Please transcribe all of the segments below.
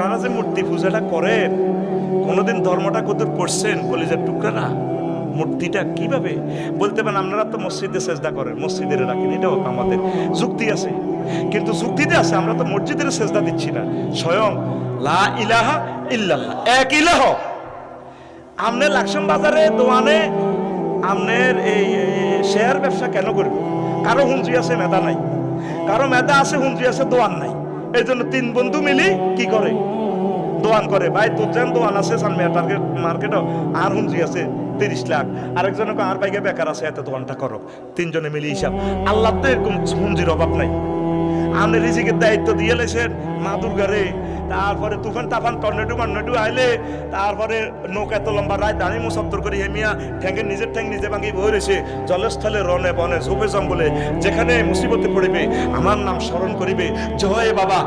আপনারা যে মূর্তি পূজাটা করেন, কোনোদিন ধর্মটা কত পড়ছেন কলিজার টুকরা মূর্তিটা কীভাবে? বলতে পারেন, আপনারা তো মসজিদে সেজদা করেন, মসজিদের রাখেন, এটাও আমাদের যুক্তি আছে। কিন্তু যুক্তিতে আছে, আমরা তো মসজিদের সেজদা দিচ্ছি না। স্বয়ং, লা ইলাহা ইল্লাল্লাহ, এক ইলাহ। আমনে লাকসাম বাজারে দোয়ানে, আমনের এই শেয়ার ব্যবসা কেন করবে? কারও হুঞ্জি আছে, মেধা নাই। কারও মেধা আছে হুঞ্জি আছে, দোয়ান নাই। এই জন্য তিন বন্ধু মিলি কি করে? দোয়ান করে, ভাই, তোর যেন দোয়ান আছে সান টার্গেট মার্কেটও আর হুঞ্জি আছে, তিরিশ লাখ। আরেকজনের আর বাইকে বেকার আছে, এত দোয়ানটা করো। তিনজনে মিলি হিসাব। আল্লাহ তো এরকম হুঞ্জির অভাব নাই। আপনি রিজিকের দায়িত্ব দিয়ে লেছেন, মা দুর্গারে তারপরে তুফান, তাফান, টর্নেডো, মার্নেডো আইলে তারপরে নৌকা এত লম্বা, রায় দাঁড়ি মুসত্তর করে, হেমিয়া ঠ্যাঙ্গের নিজের ঠ্যাং নিজে ভাঙি বই রয়েছে। জলস্থলে রনে বনে, ঝোপে জঙ্গলে, যেখানে মুসিবতে পড়িবে, আমার নাম স্মরণ করিবে। জয় বাবা।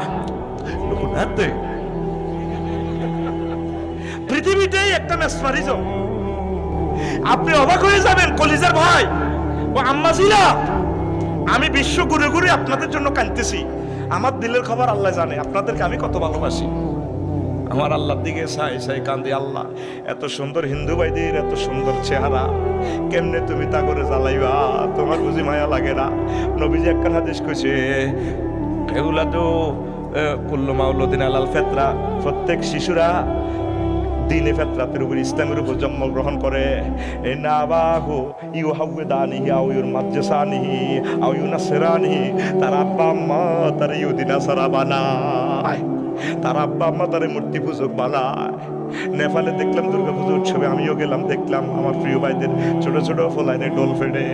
পৃথিবীটাই একটা মেসমারিজম আপনি অবাক হয়ে যাবেন, কলিজার ভাই। ও আম্মাজিরা আমি বিশ্ব ঘুরে ঘুরে আপনাদের জন্য কাঁদতেছি। আমার দিলের খবর আল্লাহ জানে, আপনাদেরকে আমি কত ভালোবাসি। আমার আল্লাহর দিকে সাই সাই কান্দি আল্লাহ। এত সুন্দর হিন্দু ভাইদের, এত সুন্দর চেহারা। কেমনে তুমি তা করে জ্বালাইবা? তোমার বুঝি মায়া লাগে না? নবীজি একখান হাদিস কইছে, এগুলা তো কুল্লু মাউলুদ্দিন আলাল ফেতরা। প্রত্যেক শিশুরা দিনে ফেতরাতের উপর, ইসলামের উপর জন্মগ্রহণ করে। এই না বাহু ইউ হাউয়ে দানিহি আউ ইউর মাদ্রাসানিহি আউ ইউ নাসরানিহি তার আব্বা আম্মা, তার ইউদিনা সারা বানায়। তার আব্বা আম্মা তার মূর্তি পূজক বানায়। নেপালে দেখলাম দুর্গা পুজো উৎসবে আমিও গেলাম, দেখলাম আমার প্রিয় ভাইদের ছোট ছোট ফলাইনে ডোল ফেডে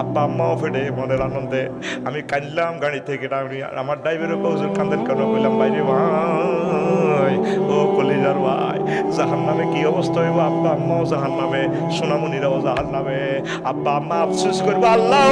আব্বা আম্মাও ফেডে মনের আনন্দে। আমি কাঁদলাম গাড়ি থেকে, আমি আমার ড্রাইভারও কৌজুর কান্দেন কেন বললাম বাইরে ভাই অবস্থা হইব, আব্বা আম্মাও জাহান নামে, সোনামণিরাও জাহান নামে। আব্বা আম্মা আফসুস করব, আল্লাহ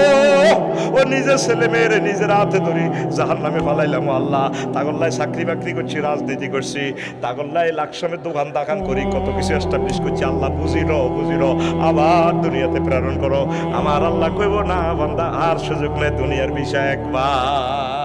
ও নিজের ছেলে মেয়েরে নিজের হাতে ধরি জাহান নামে ফালাইলাম আল্লাহ। তাগল্লায় চাকরি বাকরি করছি, রাজনীতি করছি। তাগল্লায় লাকসামের দোকান দাকান করি, কত কিছু এস্টাবলিশ করছি, আল্লাহ বুঝির বুঝির। আবার দুনিয়াতে প্রেরণ করো। আমার আল্লাহ কইব, না বান্দা, আর সুযোগ নেই, দুনিয়ার বিষয় একবার।